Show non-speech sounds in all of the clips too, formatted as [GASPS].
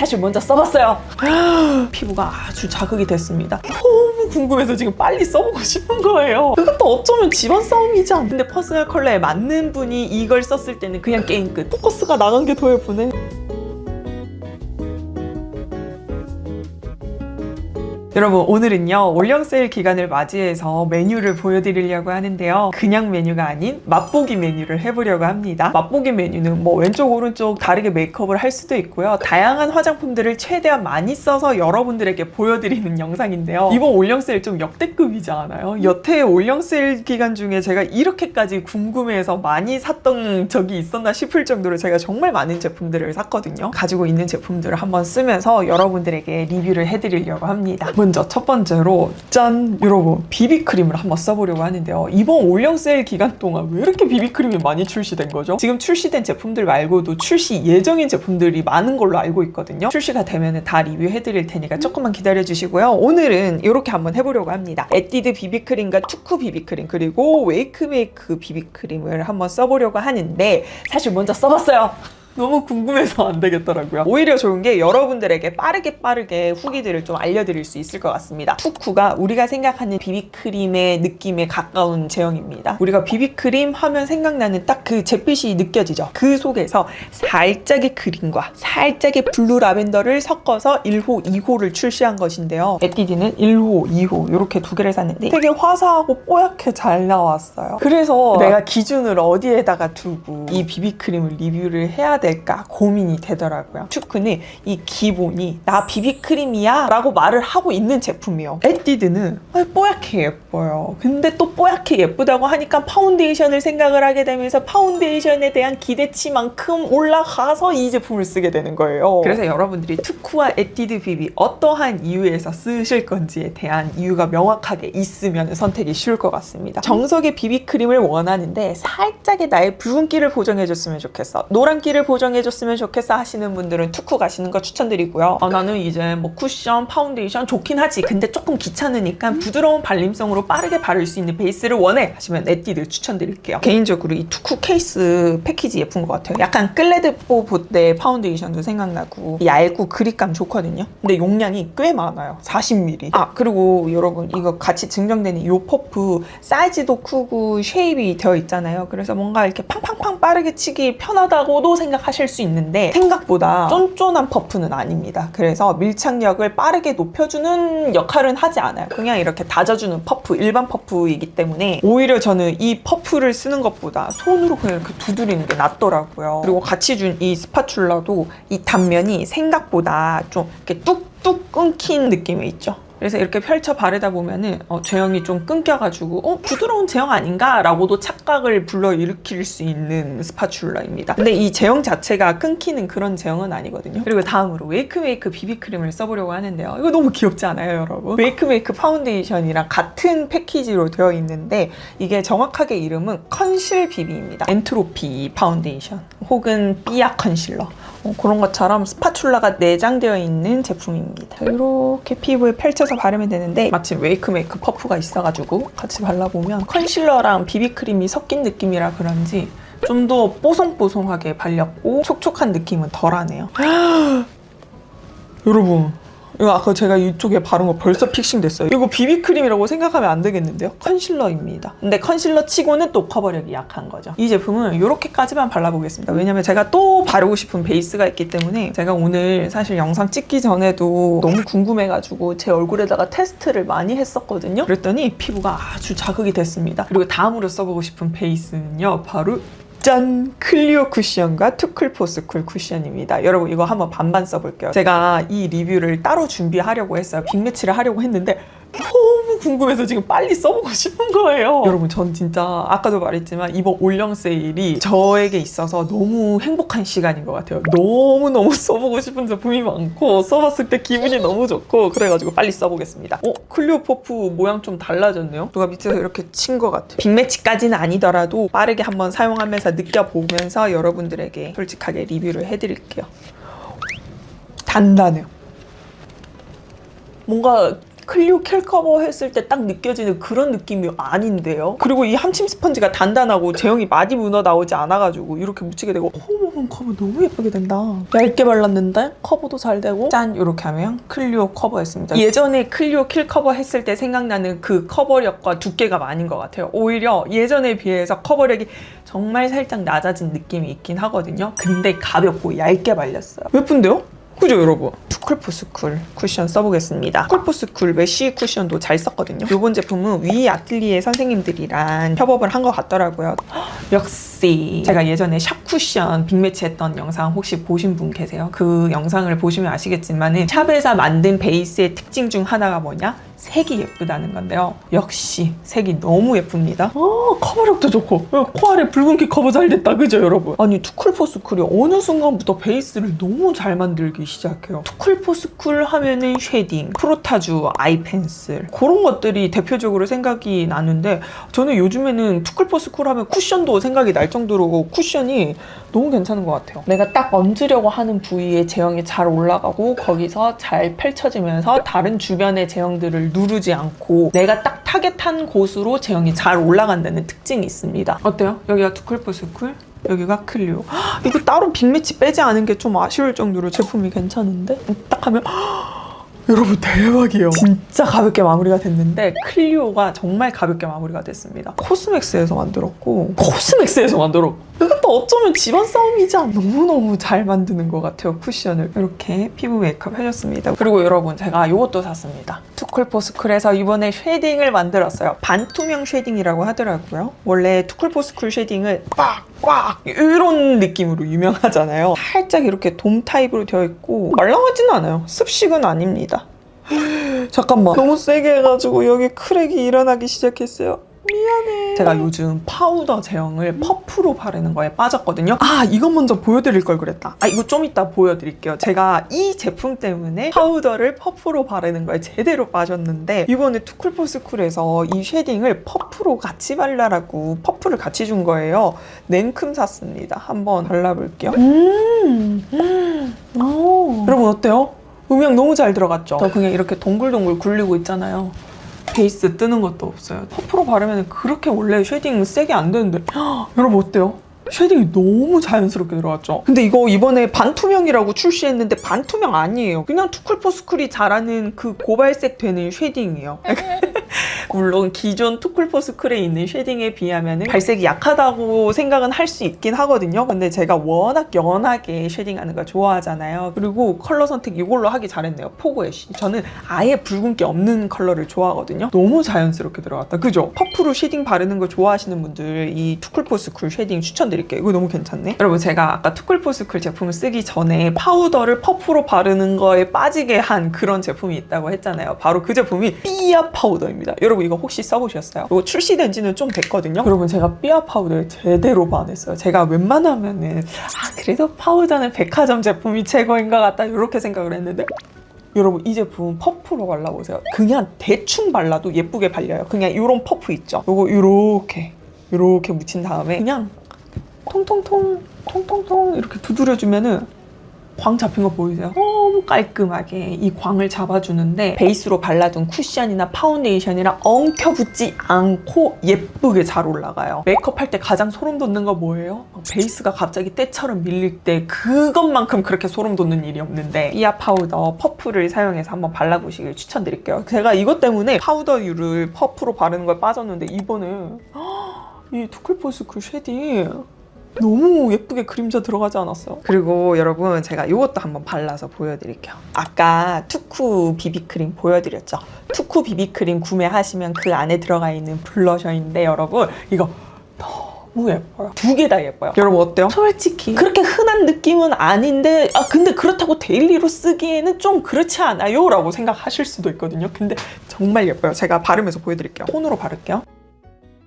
사실 먼저 써봤어요. 피부가 아주 자극이 됐습니다. 너무 궁금해서 지금 빨리 써보고 싶은 거예요. 그것도 어쩌면 집안 싸움이지 않. 근데 퍼스널 컬러에 맞는 분이 이걸 썼을 때는 그냥 게임 끝. 포커스가 나간 게 더 예쁘네. 여러분 오늘은요 올영 세일 기간을 맞이해서 메뉴를 보여드리려고 하는데요. 그냥 메뉴가 아닌 맛보기 메뉴를 해보려고 합니다. 맛보기 메뉴는 뭐 왼쪽 오른쪽 다르게 메이크업을 할 수도 있고요. 다양한 화장품들을 최대한 많이 써서 여러분들에게 보여드리는 영상인데요. 이번 올영 세일 좀 역대급이지 않아요? 여태 올영 세일 기간 중에 제가 이렇게까지 궁금해서 많이 샀던 적이 있었나 싶을 정도로 제가 정말 많은 제품들을 샀거든요. 가지고 있는 제품들을 한번 쓰면서 여러분들에게 리뷰를 해드리려고 합니다 먼저 첫 번째로 짠 여러분 비비크림을 한번 써보려고 하는데요. 이번 올영 세일 기간 동안 왜 이렇게 비비크림이 많이 출시된 거죠? 지금 출시된 제품들 말고도 출시 예정인 제품들이 많은 걸로 알고 있거든요. 출시가 되면 다 리뷰해드릴 테니까 조금만 기다려주시고요. 오늘은 이렇게 한번 해보려고 합니다. 에뛰드 비비크림과 투쿠 비비크림 그리고 웨이크메이크 비비크림을 한번 써보려고 하는데 사실 먼저 써봤어요 너무 궁금해서 안 되겠더라고요. 오히려 좋은 게 여러분들에게 빠르게 빠르게 후기들을 좀 알려드릴 수 있을 것 같습니다. 투쿠가 우리가 생각하는 비비크림의 느낌에 가까운 제형입니다. 우리가 비비크림 하면 생각나는 딱 그 잿빛이 느껴지죠. 그 속에서 살짝의 그린과 살짝의 블루 라벤더를 섞어서 1호, 2호를 출시한 것인데요. 에뛰드는 1호, 2호 이렇게 두 개를 샀는데 되게 화사하고 뽀얗게 잘 나왔어요. 그래서 내가 기준을 어디에다가 두고 이 비비크림을 리뷰를 해야 될까 고민이 되더라고요. 츄크는 이 기본이 나 비비크림이야 라고 말을 하고 있는 제품이에요. 에뛰드는 아, 뽀얗게 예뻐요. 근데 또 뽀얗게 예쁘다고 하니까 파운데이션을 생각을 하게 되면서 파운데이션에 대한 기대치만큼 올라가서 이 제품을 쓰게 되는 거예요. 그래서 여러분들이 투쿠와 에뛰드 비비 어떠한 이유에서 쓰실 건지에 대한 이유가 명확하게 있으면 선택이 쉬울 것 같습니다. 정석의 비비크림을 원하는데 살짝의 나의 붉은기를 보정해줬으면 좋겠어. 노란기를 보정해줬으면 좋겠어 하시는 분들은 투쿠 가시는 거 추천드리고요. 아, 나는 이제 뭐 쿠션, 파운데이션 좋긴 하지. 근데 조금 귀찮으니까 부드러운 발림성으로 빠르게 바를 수 있는 베이스를 원해 하시면 에뛰드 추천드릴게요. 개인적으로 이 투쿠 케이스 패키지 예쁜 것 같아요. 약간 클레드뽀 보때 파운데이션도 생각나고 얇고 그립감 좋거든요. 근데 용량이 꽤 많아요. 40ml. 아 그리고 여러분 이거 같이 증정되는 이 퍼프 사이즈도 크고 쉐입이 되어 있잖아요. 그래서 뭔가 이렇게 팡팡팡 빠르게 치기 편하다고도 생각 하실 수 있는데 생각보다 쫀쫀한 퍼프는 아닙니다. 그래서 밀착력을 빠르게 높여주는 역할은 하지 않아요. 그냥 이렇게 다져주는 퍼프, 일반 퍼프이기 때문에 오히려 저는 이 퍼프를 쓰는 것보다 손으로 그냥 이렇게 두드리는 게 낫더라고요. 그리고 같이 준 이 스파츌라도 이 단면이 생각보다 좀 이렇게 뚝 뚝 끊긴 느낌이 있죠. 그래서 이렇게 펼쳐 바르다 보면은 어, 제형이 좀 끊겨가지고 어 부드러운 제형 아닌가라고도 착각을 불러일으킬 수 있는 스파츌라입니다. 근데 이 제형 자체가 끊기는 그런 제형은 아니거든요. 그리고 다음으로 웨이크메이크 비비크림을 써보려고 하는데요. 이거 너무 귀엽지 않아요, 여러분? 웨이크메이크 파운데이션이랑 같은 패키지로 되어 있는데 이게 정확하게 이름은 컨실 비비입니다. 엔트로피 파운데이션 혹은 삐아 컨실러. 어, 그런 것처럼 스파츌라가 내장되어 있는 제품입니다. 이렇게 피부에 펼쳐 서 바르면 되는데 마침 웨이크메이크 퍼프가 있어가지고 같이 발라보면 컨실러랑 비비크림이 섞인 느낌이라 그런지 좀 더 뽀송뽀송하게 발렸고 촉촉한 느낌은 덜하네요. [GASPS] 여러분 이거 아까 제가 이쪽에 바른 거 벌써 픽싱 됐어요. 이거 비비크림이라고 생각하면 안 되겠는데요? 컨실러입니다. 근데 컨실러 치고는 또 커버력이 약한 거죠. 이 제품은 이렇게까지만 발라보겠습니다. 왜냐면 제가 또 바르고 싶은 베이스가 있기 때문에 제가 오늘 사실 영상 찍기 전에도 너무 궁금해가지고 제 얼굴에다가 테스트를 많이 했었거든요. 그랬더니 피부가 아주 자극이 됐습니다. 그리고 다음으로 써보고 싶은 베이스는요. 바로 짠! 클리오 쿠션과 투쿨포스쿨 쿠션입니다. 여러분 이거 한번 반반 써볼게요. 제가 이 리뷰를 따로 준비하려고 했어요. 빅매치를 하려고 했는데 너무 궁금해서 지금 빨리 써보고 [LAUGHS] 싶은 거예요. 여러분 전 진짜 아까도 말했지만 이번 올영 세일이 저에게 있어서 너무 행복한 시간인 것 같아요. 너무너무 [LAUGHS] 써보고 싶은 제품이 많고 써봤을 때 기분이 너무 좋고 그래가지고 빨리 써보겠습니다. 어? 클리오 퍼프 모양 좀 달라졌네요. 누가 밑에서 이렇게 친 것 같아요. 빅매치까지는 아니더라도 빠르게 한번 사용하면서 느껴보면서 여러분들에게 솔직하게 리뷰를 해드릴게요. 단단해요. 뭔가 클리오 캘 커버 했을 때 딱 느껴지는 그런 느낌이 아닌데요. 그리고 이 함침 스펀지가 단단하고 제형이 많이 묻어 나오지 않아가지고 이렇게 묻히게 되고 어머 커버 너무 예쁘게 된다. 얇게 발랐는데 커버도 잘 되고 짠 이렇게 하면 클리오 커버였습니다. 예전에 클리오 킬 커버 했을 때 생각나는 그 커버력과 두께가 아닌 것 같아요. 오히려 예전에 비해서 커버력이 정말 살짝 낮아진 느낌이 있긴 하거든요. 근데 가볍고 얇게 발렸어요. 예쁜데요? 그죠 여러분? 투쿨포스쿨 쿠션 써보겠습니다. 투쿨포스쿨 메쉬 쿠션도 잘 썼거든요. 이번 제품은 위 아틀리에 선생님들이랑 협업을 한 것 같더라고요. [GASPS] 역시 제가 예전에 샵 쿠션 빅매치 했던 영상 혹시 보신 분 계세요? 그 영상을 보시면 아시겠지만 샵에서 만든 베이스의 특징 중 하나가 뭐냐? 색이 예쁘다는 건데요. 역시 색이 너무 예쁩니다. 어, 커버력도 좋고 어, 코알에 붉은 기 커버 잘 됐다. 그죠 여러분? 아니 투쿨포스쿨이 어느 순간부터 베이스를 너무 잘 만들기 시작해요. 투쿨포스쿨 하면은 쉐딩, 프로타주, 아이 펜슬 그런 것들이 대표적으로 생각이 나는데 저는 요즘에는 투쿨포스쿨 하면 쿠션도 생각이 날 정도로 쿠션이 너무 괜찮은 것 같아요. 내가 딱 얹으려고 하는 부위에 제형이 잘 올라가고 거기서 잘 펼쳐지면서 다른 주변의 제형들을 누르지 않고 내가 딱 타겟한 곳으로 제형이 잘 올라간다는 특징이 있습니다. 어때요? 여기가 투쿨포스쿨? 여기가 클리오. 헉, 이거 따로 빅매치 빼지 않은 게 좀 아쉬울 정도로 제품이 괜찮은데? 딱 하면 여러분 대박이에요. 진짜 가볍게 마무리가 됐는데 클리오가 정말 가볍게 마무리가 됐습니다. 코스맥스에서 만들었고 코스맥스에서 만들었고 어쩌면 집안 싸움이지 않 너무너무 잘 만드는 것 같아요 쿠션을 이렇게 피부 메이크업 해줬습니다. 그리고 여러분 제가 이것도 샀습니다. 투쿨포스쿨에서 이번에 쉐딩을 만들었어요. 반투명 쉐딩이라고 하더라고요. 원래 투쿨포스쿨 쉐딩은 꽉꽉 이런 느낌으로 유명하잖아요. 살짝 이렇게 돔 타입으로 되어 있고 말랑하지는 않아요. 습식은 아닙니다. [GASPS] 잠깐만 너무 세게 해가지고 여기 크랙이 일어나기 시작했어요. 미안해. 제가 요즘 파우더 제형을 퍼프로 바르는 거에 빠졌거든요. 아, 이거 먼저 보여드릴 걸 그랬다. 아, 이거 좀 이따 보여드릴게요. 제가 이 제품 때문에 파우더를 퍼프로 바르는 거에 제대로 빠졌는데 이번에 투쿨포스쿨에서 이 쉐딩을 퍼프로 같이 발라라고 퍼프를 같이 준 거예요. 냉큼 샀습니다. 한번 발라볼게요. 음, 음. 오. 여러분 어때요? 음영 너무 잘 들어갔죠? 저 그냥 이렇게 동글동글 굴리고 있잖아요. 베이스 뜨는 것도 없어요. 퍼프로 바르면 그렇게 원래 쉐딩 세게 안 되는데 헉, [GASPS] 여러분 어때요? 쉐딩이 너무 자연스럽게 들어갔죠? 근데 이거 이번에 반투명이라고 출시했는데 반투명 아니에요. 그냥 투쿨포스쿨이 잘하는 그 고발색 되는 쉐딩이에요. [LAUGHS] 물론 기존 투쿨포스쿨에 있는 쉐딩에 비하면 발색이 약하다고 생각은 할 수 있긴 하거든요. 근데 제가 워낙 연하게 쉐딩하는 걸 좋아하잖아요. 그리고 컬러 선택 이걸로 하기 잘했네요. 포고 애쉬. 저는 아예 붉은기 없는 컬러를 좋아하거든요. 너무 자연스럽게 들어갔다. 그죠? 퍼프로 쉐딩 바르는 거 좋아하시는 분들 이 투쿨포스 쿨 쉐딩 추천드릴게요. 이거 너무 괜찮네. 여러분 제가 아까 투쿨포스 쿨 제품을 쓰기 전에 파우더를 퍼프로 바르는 거에 빠지게 한 그런 제품이 있다고 했잖아요. 바로 그 제품이 삐아 파우더입니다. 여러분 이거 혹시 써보셨어요? 이거 출시된 지는 좀 됐거든요. 여러분 제가 삐아 파우더에 제대로 반했어요. 제가 웬만하면은 아 그래도 파우더는 백화점 제품이 최고인 것 같다 이렇게 생각을 했는데 여러분 이 제품 퍼프로 발라보세요. 그냥 대충 발라도 예쁘게 발려요. 그냥 이런 퍼프 있죠. 요거 이렇게 이렇게 묻힌 다음에 그냥 통통통 통통통 이렇게 두드려주면은 광 잡힌 거 보이세요? 너무 깔끔하게 이 광을 잡아주는데 베이스로 발라둔 쿠션이나 파운데이션이랑 엉켜붙지 않고 예쁘게 잘 올라가요. 메이크업 할 때 가장 소름 돋는 거 뭐예요? 베이스가 갑자기 때처럼 밀릴 때 그것만큼 그렇게 소름 돋는 일이 없는데 이아 파우더 퍼프를 사용해서 한번 발라보시길 추천드릴게요. 제가 이것 때문에 파우더유를 퍼프로 바르는 걸 빠졌는데 이번에 [GASPS] 이 투쿨포스쿨 쉐딩 너무 예쁘게 그림자 들어가지 않았어요? 그리고 여러분 제가 이것도 한번 발라서 보여드릴게요. 아까 투쿠 비비크림 보여드렸죠? 투쿠 비비크림 구매하시면 그 안에 들어가 있는 블러셔인데 여러분 이거 너무 예뻐요. 두 개 다 예뻐요. 여러분 어때요? 솔직히 그렇게 흔한 느낌은 아닌데 아 근데 그렇다고 데일리로 쓰기에는 좀 그렇지 않아요? 라고 생각하실 수도 있거든요. 근데 정말 예뻐요. 제가 바르면서 보여드릴게요. 손으로 바를게요.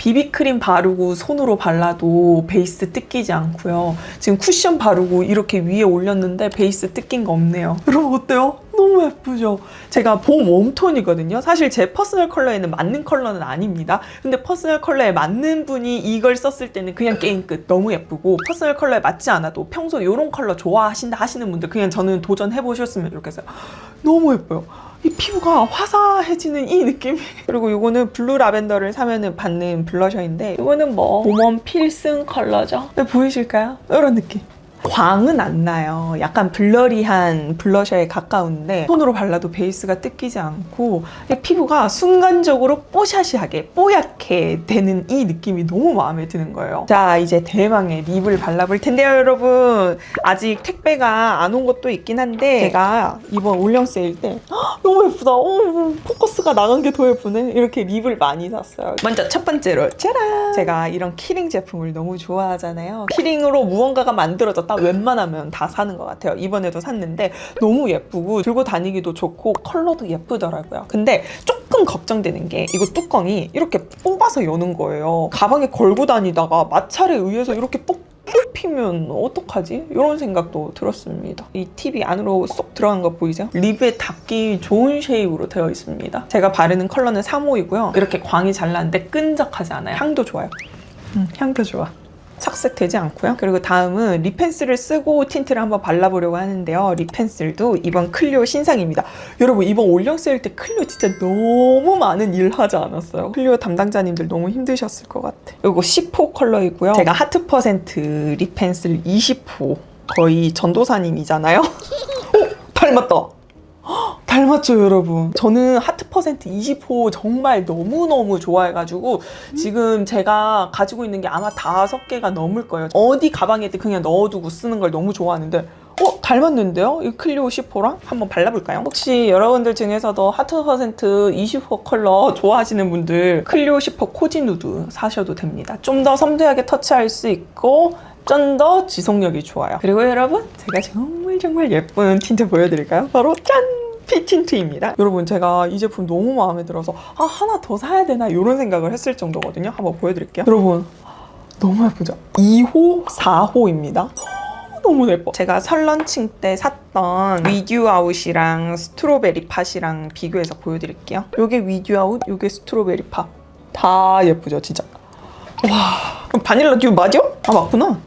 비비크림 바르고 손으로 발라도 베이스 뜯기지 않고요. 지금 쿠션 바르고 이렇게 위에 올렸는데 베이스 뜯긴 거 없네요. [LAUGHS] 여러분 어때요? 너무 예쁘죠? 제가 봄 웜톤이거든요. 사실 제 퍼스널 컬러에는 맞는 컬러는 아닙니다. 근데 퍼스널 컬러에 맞는 분이 이걸 썼을 때는 그냥 게임 끝. 너무 예쁘고 퍼스널 컬러에 맞지 않아도 평소 이런 컬러 좋아하신다 하시는 분들 그냥 저는 도전해 보셨으면 좋겠어요. [GASPS] 너무 예뻐요. 이 피부가 화사해지는 이 느낌. [LAUGHS] 그리고 이거는 블루 라벤더를 사면은 받는 블러셔인데 이거는 뭐 봄웜 필승 컬러죠. 네, 보이실까요? 이런 느낌. 광은 안 나요. 약간 블러리한 블러셔에 가까운데 손으로 발라도 베이스가 뜯기지 않고 이 피부가 순간적으로 뽀샤시하게 뽀얗게 되는 이 느낌이 너무 마음에 드는 거예요. 자 이제 대망의 립을 발라볼 텐데요 여러분. 아직 택배가 안 온 것도 있긴 한데 제가 이번 올영 세일 때 헉, 너무 예쁘다. 오, 포커스가 나간 게 더 예쁘네. 이렇게 립을 많이 샀어요. 먼저 첫 번째로 짜란! 제가 이런 키링 제품을 너무 좋아하잖아요. 키링으로 무언가가 만들어졌다 웬만하면 다 사는 것 같아요. 이번에도 샀는데 너무 예쁘고 들고 다니기도 좋고 컬러도 예쁘더라고요. 근데 조금 걱정되는 게 이거 뚜껑이 이렇게 뽑아서 여는 거예요. 가방에 걸고 다니다가 마찰에 의해서 이렇게 뽑 뽑히면 어떡하지? 이런 생각도 들었습니다. 이 팁이 안으로 쏙 들어간 거 보이세요? 립에 닿기 좋은 쉐입으로 되어 있습니다. 제가 바르는 컬러는 3호이고요. 이렇게 광이 잘 나는데 끈적하지 않아요. 향도 좋아요. 음, 향도 좋아. 착색되지 않고요. 그리고 다음은 립 펜슬을 쓰고 틴트를 한번 발라보려고 하는데요. 립 펜슬도 이번 클리오 신상입니다. 여러분 이번 올영 세일 때 클리오 진짜 너무 많은 일 하지 않았어요? 클리오 담당자님들 너무 힘드셨을 것 같아. 이거 10호 컬러이고요. 제가 하트 퍼센트 립 펜슬 20호 거의 전도사님이잖아요. [LAUGHS] 어, 닮았다. 헉, 닮았죠, 여러분. 저는 하트 퍼센트 20호 정말 너무너무 좋아해가지고 지금 제가 가지고 있는 게 아마 다섯 개가 넘을 거예요. 어디 가방에든 그냥 넣어두고 쓰는 걸 너무 좋아하는데 어? 닮았는데요? 이 클리오 10호랑 한번 발라볼까요? 혹시 여러분들 중에서도 하트 퍼센트 20호 컬러 좋아하시는 분들 클리오 10호 코지 누드 사셔도 됩니다. 좀 더 섬세하게 터치할 수 있고 좀 더 지속력이 좋아요. 그리고 여러분 제가 정말 정말 예쁜 틴트 보여드릴까요? 바로 짠! 피틴트입니다. 여러분 제가 이 제품 너무 마음에 들어서 아 하나 더 사야 되나 이런 생각을 했을 정도거든요. 한번 보여드릴게요. 여러분 너무 예쁘죠? 2호, 4호입니다. 너무 예뻐. 제가 설런칭 때 샀던 위듀 아웃이랑 스트로베리 팥이랑 비교해서 보여드릴게요. 요게 위듀 아웃, 요게 스트로베리 팥. 다 예쁘죠, 진짜. 와, 바닐라 듀 맞아? 아 맞구나.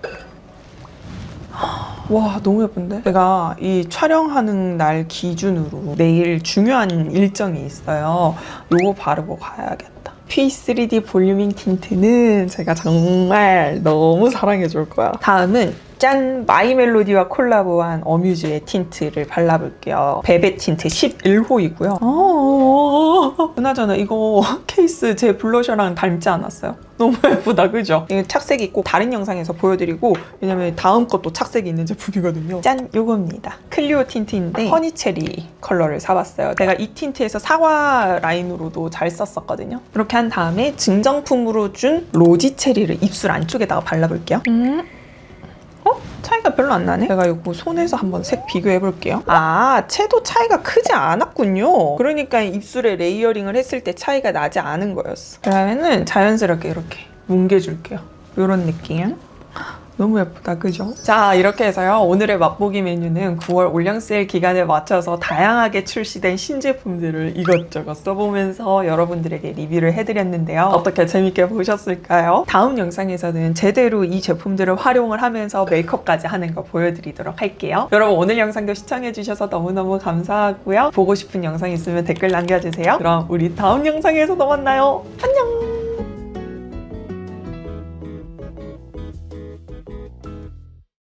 와 너무 예쁜데? 제가 이 촬영하는 날 기준으로 내일 중요한 일정이 있어요. 요거 바르고 가야겠다. P3D 볼루밍 틴트는 제가 정말 너무 사랑해 줄 거야. 다음은 짠! 마이 멜로디와 콜라보한 어뮤즈의 틴트를 발라볼게요. 베베 틴트 11호이고요. 어, 그나저나 이거 [LAUGHS] 케이스 제 블러셔랑 닮지 않았어요? 너무 [LAUGHS] 예쁘다, 그죠? 이거 착색이 꼭 다른 영상에서 보여드리고 왜냐면 다음 것도 착색이 있는 제품이거든요. 짠! 요겁니다. 클리오 틴트인데 허니체리 컬러를 사봤어요. 내가 이 틴트에서 사과 라인으로도 잘 썼었거든요. 이렇게 한 다음에 증정품으로 준 로지 체리를 입술 안쪽에다가 발라볼게요. 음. 어? 차이가 별로 안 나네? 제가 이거 손에서 한번 색 비교해 볼게요. 아, 채도 차이가 크지 않았군요. 그러니까 입술에 레이어링을 했을 때 차이가 나지 않은 거였어. 그러면은 자연스럽게 이렇게 뭉개줄게요. 이런 느낌. 너무 예쁘다, 그죠? 자, 이렇게 해서요. 오늘의 맛보기 메뉴는 9월 올영 세일 기간에 맞춰서 다양하게 출시된 신제품들을 이것저것 써보면서 여러분들에게 리뷰를 해드렸는데요. 어떻게 재밌게 보셨을까요? 다음 영상에서는 제대로 이 제품들을 활용을 하면서 메이크업까지 하는 거 보여드리도록 할게요. 여러분, 오늘 영상도 시청해주셔서 너무너무 감사하고요. 보고 싶은 영상 있으면 댓글 남겨주세요. 그럼 우리 다음 영상에서도 만나요. 안녕!